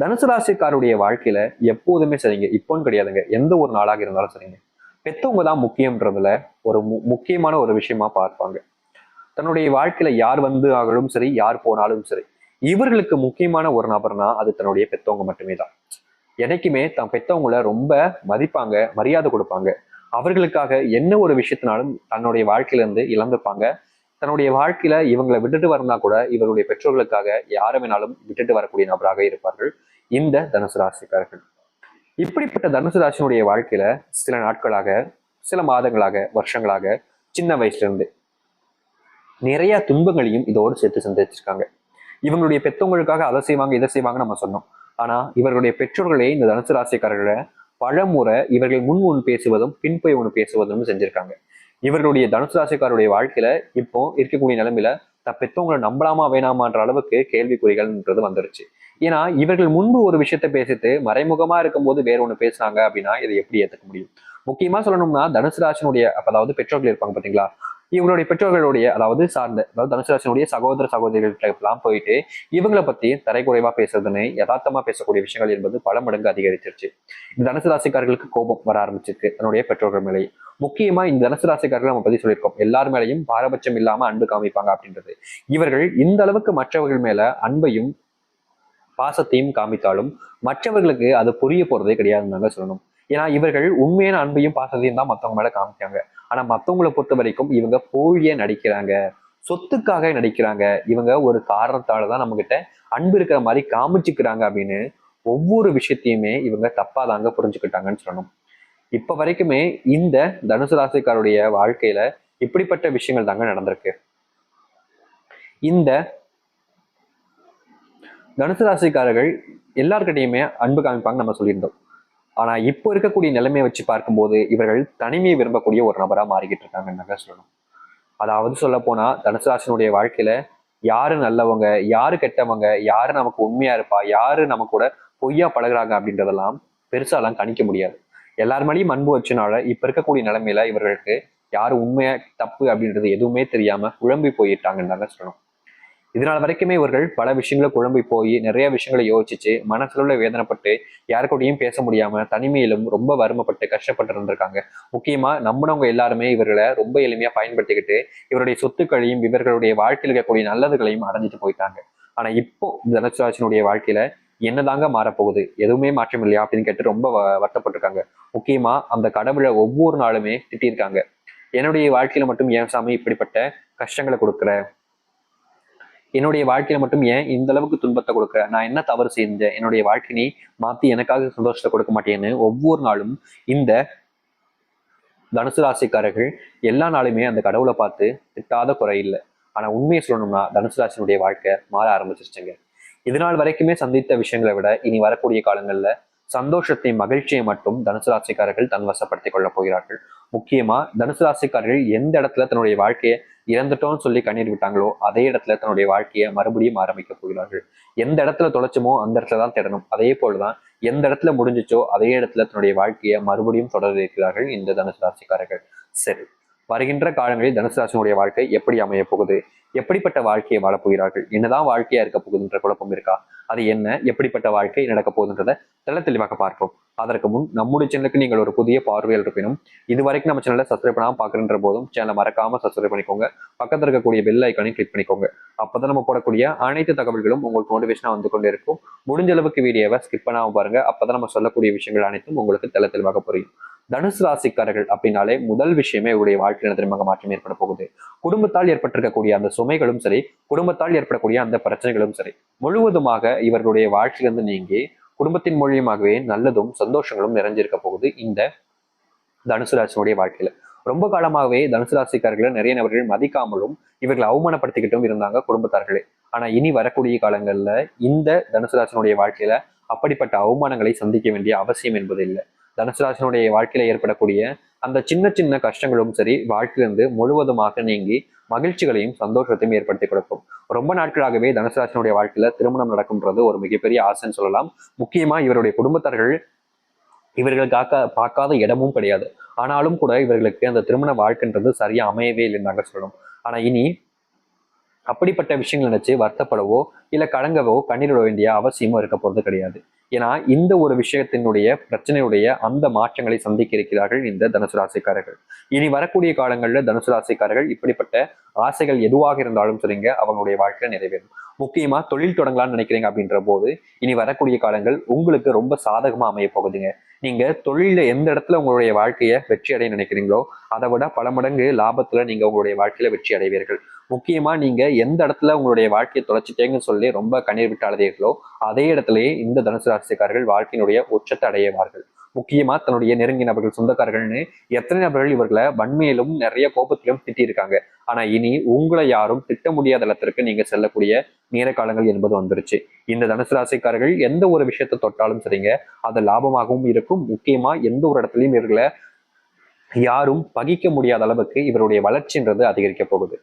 தனுசு ராசிக்காருடைய வாழ்க்கையில எப்போதுமே சரிங்க. இப்போன்னு கிடையாதுங்க. எந்த ஒரு நாளாக இருந்தாலும் சரிங்க. பெத்தவங்க தான் முக்கியம்ன்றதுல ஒரு மு- முக்கியமான ஒரு விஷயமா பார்ப்பாங்க. தன்னுடைய வாழ்க்கையில யார் வந்து ஆகலும் சரி யார் போனாலும் சரி இவர்களுக்கு முக்கியமான ஒரு நபர்னா அது தன்னுடைய பெத்தவங்க மட்டுமே தான். என்னைக்குமே தன் பெத்தவங்கள ரொம்ப மதிப்பாங்க மரியாதை கொடுப்பாங்க. அவர்களுக்காக என்ன ஒரு விஷயத்தினாலும் தன்னுடைய வாழ்க்கையில இருந்து இழந்துப்பாங்க. தன்னுடைய வாழ்க்கையில இவங்களை விட்டுட்டு வரனா கூட இவர்களுடைய பெற்றோர்களுக்காக யாரை வேணாலும் விட்டுட்டு வரக்கூடிய நபராக இருப்பார்கள் இந்த தனுசு ராசிக்காரர்கள். இப்படிப்பட்ட தனுசு ராசியினுடைய வாழ்க்கையில சில நாட்களாக சில மாதங்களாக வருஷங்களாக சின்ன வயசுல இருந்து நிறைய துன்பங்களையும் இதோடு சேர்த்து சந்திச்சிருக்காங்க. இவங்களுடைய பெத்தவங்களுக்காக அதை செய்வாங்க இதை செய்வாங்க நம்ம சொன்னோம். ஆனா இவர்களுடைய பெற்றோர்களே இந்த தனுசு ராசிக்காரர்களை பழமுறை இவர்கள் முன் முன் பேசுவதும் பின்பை ஒன்று பேசுவதும் செஞ்சிருக்காங்க. இவர்களுடைய தனுசு ராசிக்காரருடைய வாழ்க்கையில இப்போ இருக்கக்கூடிய நிலைமையில தன் பெற்றவங்களை நம்பலாமா வேணாமான்ற அளவுக்கு கேள்விக்குறிகள்ன்றது வந்துருச்சு. ஏன்னா இவர்கள் முன்பு ஒரு விஷயத்த பேசிட்டு மறைமுகமா இருக்கும்போது வேற ஒண்ணு பேசுனாங்க அப்படின்னா இதை எப்படி ஏத்துக்க முடியும்? முக்கியமா சொல்லணும்னா தனுசு ராசினுடைய அதாவது பெற்றோர்கள் இருப்பாங்க பாத்தீங்களா? இவங்களுடைய பெற்றோர்களுடைய அதாவது சார்ந்த அதாவது தனுசு ராசினுடைய சகோதர சகோதரிகள்கிட்ட போயிட்டு இவங்களை பத்தி தரைக்குறைவா பேசுறதுன்னு யதார்த்தமா பேசக்கூடிய விஷயங்கள் என்பது பல மடங்கு அதிகரிச்சிருச்சு. இந்த தனுசு ராசிக்காரர்களுக்கு கோபம் வர ஆரம்பிச்சிருக்கு. தன்னுடைய பெற்றோர்கள் மேலேயே முக்கியமா இந்த தனுசு ராசிக்காரர்கள் நம்ம பத்தி சொல்லியிருக்கோம். எல்லார் மேலையும் பாரபட்சம் இல்லாம அன்பு காமிப்பாங்க அப்படின்றது. இவர்கள் இந்த அளவுக்கு மற்றவர்கள் மேல அன்பையும் பாசத்தையும் காமித்தாலும் மற்றவர்களுக்கு அது புரிய போறதே கிடையாதுன்னு தாங்க சொல்லணும். ஏன்னா இவர்கள் உண்மையான அன்பையும் பாசத்தையும் தான் மத்தவங்க மேல காமிக்காங்க ஆனா மத்தவங்களை பொறுத்த வரைக்கும் இவங்க போலிய நடிக்கிறாங்க. சொத்துக்காக நடிக்கிறாங்க. இவங்க ஒரு காரணத்தால தான் நம்ம கிட்ட அன்பு இருக்கிற மாதிரி காமிச்சுக்கிறாங்க அப்படின்னு ஒவ்வொரு விஷயத்தையுமே இவங்க தப்பா தாங்க புரிஞ்சுக்கிட்டாங்கன்னு சொல்லணும். இப்ப வரைக்குமே இந்த தனுசு ராசிக்காருடைய வாழ்க்கையில இப்படிப்பட்ட விஷயங்கள் தாங்க நடந்திருக்கு. இந்த தனுசு ராசிக்காரர்கள் எல்லார்கிட்டையுமே அன்பு காமிப்பாங்க நம்ம சொல்லியிருந்தோம். ஆனா இப்போ இருக்கக்கூடிய நிலைமையை வச்சு பார்க்கும்போது இவர்கள் தனிமையை விரும்பக்கூடிய ஒரு நபரா மாறிக்கிட்டு இருக்காங்கன்னு சொல்லணும். அதாவது சொல்ல போனா தனுசு ராசினுடைய வாழ்க்கையில யாரு நல்லவங்க யாரு கெட்டவங்க யாரு நமக்கு உண்மையா இருப்பா யாரு நம்ம கூட பொய்யா பழகுறாங்க அப்படின்றதெல்லாம் பெருசாலாம் கணிக்க முடியாது. எல்லார் மேலேயும் அன்பு வச்சனால இப்ப இருக்கக்கூடிய நிலைமையில இவர்களுக்கு யாரு உண்மையா தப்பு அப்படின்றது எதுவுமே தெரியாம குழம்பி போயிட்டாங்கன்னு தாங்க சொல்லணும். இதனால் வரைக்குமே இவர்கள் பல விஷயங்களை குழம்பி போய் நிறைய விஷயங்களை யோசிச்சு மனசுல வேதனைப்பட்டு யாருக்கூடையும் பேச முடியாம தனிமையிலும் ரொம்ப வறுமைப்பட்டு கஷ்டப்பட்டு இருந்திருக்காங்க. முக்கியமா நம்பினவங்க எல்லாருமே இவர்களை ரொம்ப எளிமையா பயன்படுத்திக்கிட்டு இவருடைய சொத்துக்களையும் இவர்களுடைய வாழ்க்கையில் இருக்கக்கூடிய நல்லதுகளையும் அடைஞ்சிட்டு போயிட்டாங்க. ஆனா இப்போ தனுசுராஜனுடைய வாழ்க்கையில என்னதாங்க மாறப்போகுது? எதுவுமே மாற்றம் இல்லையா அப்படின்னு கேட்டு ரொம்ப வ- வருத்தப்பட்டிருக்காங்க. முக்கியமா அந்த கடவுளை ஒவ்வொரு நாளுமே திட்டியிருக்காங்க. என்னுடைய வாழ்க்கையில மட்டும் ஏன் சாமி இப்படிப்பட்ட கஷ்டங்களை கொடுக்குற? என்னுடைய வாழ்க்கையில மட்டும் ஏன் இந்த அளவுக்கு துன்பத்தை கொடுக்குற? நான் என்ன தவறு செஞ்சேன்? என்னுடைய வாழ்க்கையை மாத்தி எனக்காக சந்தோஷத்தை கொடுக்க மாட்டேன்னு ஒவ்வொரு நாளும் இந்த தனுசு ராசிக்காரர்கள் எல்லா நாளுமே அந்த கடவுளை பார்த்து திட்டாத குறை இல்லை. ஆனா உண்மையை சொல்லணும்னா தனுசு ராசினுடைய வாழ்க்கை மாற ஆரம்பிச்சிருச்சுங்க. இதனால் வரைக்குமே சந்தித்த விஷயங்களை விட இனி வரக்கூடிய காலங்கள்ல சந்தோஷத்தை மகிழ்ச்சியை மட்டும் தனுசு ராசிக்காரர்கள் தன்வசப்படுத்திக் கொள்ளப் போகிறார்கள். முக்கியமா தனுசு ராசிக்காரர்கள் எந்த இடத்துல தன்னுடைய வாழ்க்கையை இறந்துட்டோம்னு சொல்லி கண்ணீர் விட்டாங்களோ அதே இடத்துல தன்னுடைய வாழ்க்கையை மறுபடியும் ஆரம்பிக்க போகிறார்கள். எந்த இடத்துல தொலைச்சமோ அந்த இடத்துல தான் தேடணும். அதே போலதான் எந்த இடத்துல முடிஞ்சிச்சோ அதே இடத்துல தன்னுடைய வாழ்க்கையை மறுபடியும் தொடர இருக்கிறார்கள் இந்த தனுசு ராசிக்காரர்கள். சரி வருகின்ற காலங்களில் தனுசு ராசினுடைய வாழ்க்கை எப்படி அமைய போகுது? எப்படிப்பட்ட வாழ்க்கையை வாழப் போகிறார்கள் என்னதான் வாழ்க்கையா இருக்க போகுதுன்ற குழப்பம் இருக்கா? அது என்ன? எப்படிப்பட்ட வாழ்க்கை நடக்க போகுதுன்றதை தெள்ள தெளிவாக பார்ப்போம். அதற்கு முன் நம்முடைய சேனலுக்கு நீங்கள் ஒரு புதிய பார்வையில் இருப்பினும் இது வரைக்கும் நம்ம சேனலை சப்ஸ்கிரைப் பண்ணாமல் பார்க்குறன்ற போதும் சேனலை மறக்காம சப்ஸ்கிரைப் பண்ணிக்கோங்க. பக்கத்துல இருக்கக்கூடிய பெல் ஐக்கானையும் கிளிக் பண்ணிக்கோங்க. அப்பதான் நம்ம போடக்கூடிய அனைத்து தகவல்களும் உங்களுக்கு நோட்டிஃபிகேஷனா வந்து கொண்டே இருக்கும். முடிஞ்ச அளவுக்கு வீடியோவை ஸ்கிப் பண்ணாம பாருங்க. அப்பதான் நம்ம சொல்லக்கூடிய விஷயங்கள் அனைத்தும் உங்களுக்கு தெள்ள தெளிவாக புரியும். தனுசு ராசிக்காரர்கள் அப்படின்னாலே முதல் விஷயமே உங்களுடைய வாழ்க்கையில திரும்ப மாற்றம் ஏற்பட போகுது. குடும்பத்தால் ஏற்பட்டிருக்கக்கூடிய அந்த சுமைகளும் சரி குடும்பத்தால் ஏற்படக்கூடிய அந்த பிரச்சனைகளும் சரி முழுவதுமாக இவர்களுடைய வாழ்க்கையிலிருந்து நீங்கி குடும்பத்தின் மூலியமாகவே நல்லதும் சந்தோஷங்களும் நிறைஞ்சிருக்க போகுது இந்த தனுசு ராசினுடைய வாழ்க்கையில. ரொம்ப காலமாகவே தனுசு ராசிக்காரர்களை நிறைய நபர்கள் மதிக்காமலும் இவர்களை அவமானப்படுத்திக்கிட்டும் இருந்தாங்க குடும்பத்தார்களே. ஆனா இனி வரக்கூடிய காலங்கள்ல இந்த தனுசு ராசினுடைய வாழ்க்கையில அப்படிப்பட்ட அவமானங்களை சந்திக்க வேண்டிய அவசியம் என்பது இல்லை. தனுசு ராசினுடைய வாழ்க்கையில ஏற்படக்கூடிய அந்த சின்ன சின்ன கஷ்டங்களும் சரி வாழ்க்கையிலிருந்து முழுவதுமாக நீங்கி மகிழ்ச்சிகளையும் சந்தோஷத்தையும் ஏற்படுத்தி கொடுக்கும். ரொம்ப நாட்களாகவே தனுசு ராசினுடைய வாழ்க்கையில திருமணம் நடக்கும்ன்றது ஒரு மிகப்பெரிய ஆசைன்னு சொல்லலாம். முக்கியமா இவருடைய குடும்பத்தார்கள் இவர்கள் காக்க பார்க்காத இடமும் கிடையாது. ஆனாலும் கூட இவர்களுக்கு அந்த திருமண வாழ்க்கைன்றது சரியா அமையவே இல்லைன்னு நாங்கள் சொல்லணும் ஆனா இனி அப்படிப்பட்ட விஷயங்கள் நினைச்சு வருத்தப்படவோ இல்ல கலங்கவோ கண்ணீரிட வேண்டிய அவசியமோ இருக்க போறது கிடையாது. ஏன்னா இந்த ஒரு விஷயத்தினுடைய பிரச்சனையுடைய அந்த மாற்றங்களை சந்திக்க இருக்கிறார்கள் இந்த தனுசு ராசிக்காரர்கள். இனி வரக்கூடிய காலங்களில் தனுசு ராசிக்காரர்கள் இப்படிப்பட்ட ஆசைகள் எதுவாக இருந்தாலும் சரிங்க அவங்களுடைய வாழ்க்கை நிறைவேறும். முக்கியமா தொழில் தொடங்கலாம்னு நினைக்கிறீங்க அப்படின்ற போது இனி வரக்கூடிய காலங்கள் உங்களுக்கு ரொம்ப சாதகமா அமைய போகுதுங்க. நீங்க தொழில எந்த இடத்துல உங்களுடைய வாழ்க்கையை வெற்றி அடைய நினைக்கிறீங்களோ அதை விட பல மடங்கு லாபத்துல நீங்க உங்களுடைய வாழ்க்கையில வெற்றி அடைவீர்கள். முக்கியமா நீங்க எந்த இடத்துல உங்களுடைய வாழ்க்கையை தொலைச்சிட்டேங்கன்னு சொல்லி ரொம்ப கண்ணீர் விட்டு அழுதீர்களோ அதே இடத்துலயே இந்த தனுசு ராசிக்காரர்கள் வாழ்க்கையினுடைய உச்சத்தை அடையவார்கள். முக்கியமா தன்னுடைய நெருங்கிய நபர்கள் சொந்தக்காரர்கள்னு எத்தனை நபர்கள் இவர்களை வன்மையிலும் நிறைய கோபத்திலும் திட்டியிருக்காங்க. ஆனா இனி உங்களை யாரும் திட்ட முடியாத இடத்திற்கு நீங்க செல்லக்கூடிய நேர காலங்கள் என்பது வந்துருச்சு. இந்த தனுசு ராசிக்காரர்கள் எந்த ஒரு விஷயத்தை தொட்டாலும் சரிங்க அது லாபமாகவும் இருக்கும். முக்கியமா எந்த ஒரு இடத்துலையும் இவர்களை யாரும் பகிக்க முடியாத அளவுக்கு இவருடைய வளர்ச்சின்றது அதிகரிக்க போகுது.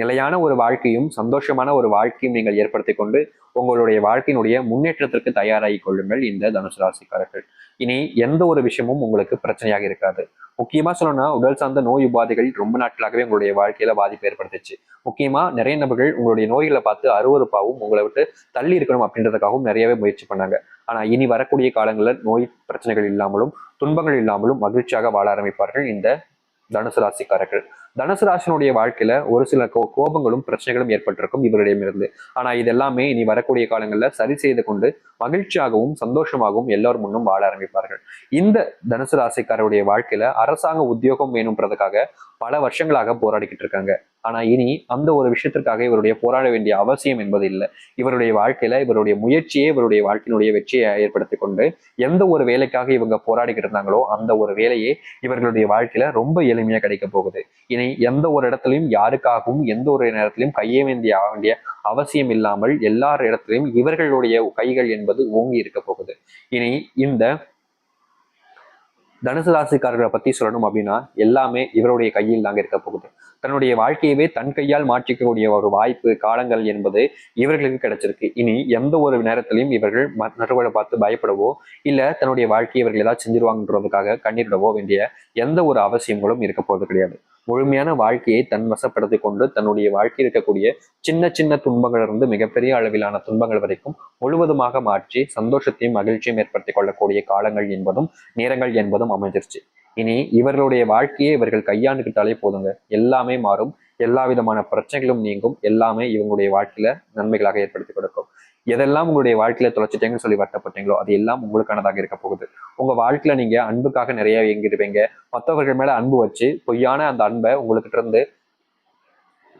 நிலையான ஒரு வாழ்க்கையும் சந்தோஷமான ஒரு வாழ்க்கையும் நீங்கள் ஏற்படுத்தி கொண்டு உங்களுடைய வாழ்க்கையினுடைய முன்னேற்றத்திற்கு தயாராகி கொள்ளுங்கள் இந்த தனுசு ராசிக்காரர்கள். இனி எந்த ஒரு விஷயமும் உங்களுக்கு பிரச்சனையாக இருக்காது. முக்கியமா சொல்லணும்னா உடல் சார்ந்த நோய் உபாதைகள் ரொம்ப நாட்களாகவே உங்களுடைய வாழ்க்கையில பாதிப்பு ஏற்படுத்துச்சு. முக்கியமா நிறைய நபர்கள் உங்களுடைய நோய்களை பார்த்து அருவறுப்பாகவும் உங்களை விட்டு தள்ளி இருக்கணும் அப்படின்றதுக்காகவும் நிறையவே முயற்சி பண்ணாங்க. ஆனா இனி வரக்கூடிய காலங்களில் நோய் பிரச்சனைகள் இல்லாமலும் துன்பங்கள் இல்லாமலும் மகிழ்ச்சியாக வாழ ஆரம்பிப்பார்கள் இந்த தனுசு ராசிக்காரர்கள். தனுசு ராசினுடைய வாழ்க்கையில ஒரு சில கோ கோபங்களும் பிரச்சனைகளும் ஏற்பட்டிருக்கும் இவரிடமிருந்து. ஆனா இதெல்லாமே இனி வரக்கூடிய காலங்களில் சரி செய்து கொண்டு மகிழ்ச்சியாகவும் சந்தோஷமாகவும் எல்லோரும் முன்னும் வாழ ஆரம்பிப்பார்கள். இந்த தனுசு ராசிக்காரருடைய வாழ்க்கையில அரசாங்க உத்தியோகம் வேணும்ன்றதுக்காக பல வருஷங்களாக போராடிக்கிட்டு இருக்காங்க. ஆனா இனி அந்த ஒரு விஷயத்திற்காக இவருடைய போராட வேண்டிய அவசியம் என்பது இல்லை. இவருடைய வாழ்க்கையில இவருடைய முயற்சியே இவருடைய வாழ்க்கையினுடைய வெற்றியை ஏற்படுத்தி கொண்டு எந்த ஒரு வேலைக்காக இவங்க போராடிக்கிட்டு இருந்தாங்களோ அந்த ஒரு வேலையே இவர்களுடைய வாழ்க்கையில ரொம்ப எளிமையா கிடைக்க போகுது. இனி எந்த ஒரு இடத்துலையும் யாருக்காகவும் எந்த ஒரு நேரத்திலையும் கையே வேண்டிய வேண்டிய அவசியம் இல்லாமல் எல்லார் இடத்திலையும் இவர்களுடைய கைகள் என்பது ஓங்கி இருக்க போகுது. இனி இந்த தனுசு ராசிக்காரர்களை பத்தி சொல்லணும் அப்படின்னா எல்லாமே இவருடைய கையில் தாங்க இருக்க போகுது. தன்னுடைய வாழ்க்கையவே தன் கையால் மாற்றிக்கக்கூடிய ஒரு வாய்ப்பு காலங்கள் என்பது இவர்களுக்கு கிடைச்சிருக்கு. இனி எந்த ஒரு நேரத்திலையும் இவர்கள் மற்றவர்களை பார்த்து பயப்படவோ இல்ல தன்னுடைய வாழ்க்கையை இவர்கள் ஏதாவது செஞ்சிருவாங்கன்றதுக்காக கண்ணீரிடவோ வேண்டிய எந்த ஒரு அவசியங்களும் இருக்க போறது கிடையாது. முழுமையான வாழ்க்கையை தன் வசப்படுத்தி கொண்டு தன்னுடைய வாழ்க்கையில் இருக்கக்கூடிய சின்ன சின்ன துன்பங்கள் இருந்து மிகப்பெரிய அளவிலான துன்பங்கள் வரைக்கும் முழுவதுமாக மாற்றி சந்தோஷத்தையும் மகிழ்ச்சியும் ஏற்படுத்தி கொள்ளக்கூடிய காலங்கள் என்பதும் நேரங்கள் என்பதும் அமைஞ்சிருச்சு. இனி இவர்களுடைய வாழ்க்கையை இவர்கள் கையாண்டுக்கிட்டாலே போதுங்க. எல்லாமே மாறும். எல்லா விதமான பிரச்சனைகளும் நீங்கும். எல்லாமே இவங்களுடைய வாழ்க்கையில நன்மைகளாக ஏற்படுத்தி கொடுக்கும். எதெல்லாம் உங்களுடைய வாழ்க்கையில தொலைச்சிட்டேங்கன்னு சொல்லி வருத்தப்பட்டீங்களோ அது எல்லாம் உங்களுக்கானதாக இருக்க போகுது. உங்க வாழ்க்கையில நீங்க அன்புக்காக நிறைய இயங்கிடுவீங்க மற்றவர்கள் மேல அன்பு வச்சு பொய்யான அந்த அன்பை உங்கள்கிட்ட இருந்து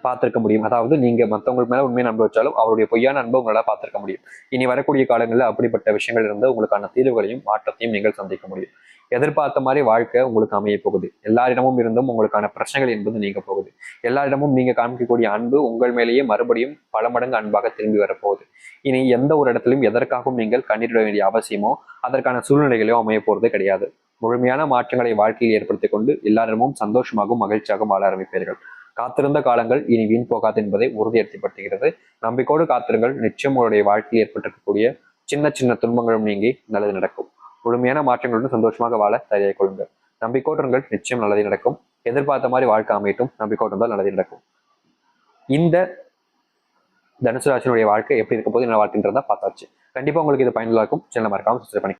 பார்த்திருக்க முடியும். அதாவது நீங்க மற்றவங்களுக்கு மேல உண்மையை நம்ப வச்சாலும் அவருடைய பொய்யான அன்பை உங்களால பார்த்திருக்க முடியும். இனி வரக்கூடிய காலங்களில் அப்படிப்பட்ட விஷயங்கள் இருந்து உங்களுக்கான தீர்வுகளையும் மாற்றத்தையும் நீங்கள் சந்திக்க முடியும். எதிர்பார்த்த மாதிரி வாழ்க்கை உங்களுக்கு அமைய போகுது. எல்லாரிடமும் இருந்தும் உங்களுக்கான பிரச்சனைகள் என்பது நீங்க போகுது. எல்லாரிடமும் நீங்க காமிக்கக்கூடிய அன்பு உங்கள் மேலேயே மறுபடியும் பல மடங்கு அன்பாக திரும்பி வரப்போகுது இனி எந்த ஒரு இடத்திலும் எதற்காகவும் நீங்கள் கண்ணீரிட வேண்டிய அவசியமோ அதற்கான சூழ்நிலைகளையோ அமைய போறது கிடையாது. முழுமையான மாற்றங்களை வாழ்க்கையில் ஏற்படுத்திக் கொண்டு எல்லாரிடமும் சந்தோஷமாகவும் மகிழ்ச்சியாகவும் வாழ ஆரம்பிப்பீர்கள். காத்திருந்த காலங்கள் இனி வீண் போகாது என்பதை உறுதியப்படுத்துகிறது நம்பிக்கோடு காத்திருங்கள். நிச்சயம் உங்களுடைய வாழ்க்கையில் ஏற்பட்டிருக்கக்கூடிய சின்ன சின்ன துன்பங்களும் நீங்கி நல்லது நடக்கும். முழுமையான மாற்றங்களுடன் சந்தோஷமாக வாழ தயாரிக் கொள்ளுங்கள். நம்பிக்கோட்டங்கள் நிச்சயம் நல்லது நடக்கும். எதிர்பார்த்த மாதிரி வாழ்க்கை அமையட்டும். நம்பிக்கோட்டிருந்தால் நல்லது நடக்கும். இந்த தனுசு ராசினுடைய வாழ்க்கை எப்படி இருக்க போது என்ன வாழ்க்கைன்றதா பார்த்தாச்சு. கண்டிப்பா உங்களுக்கு இது பயனுள்ளா இருக்கும். சேனல் மறக்காம சப்ஸ்கிரைப் பண்ணி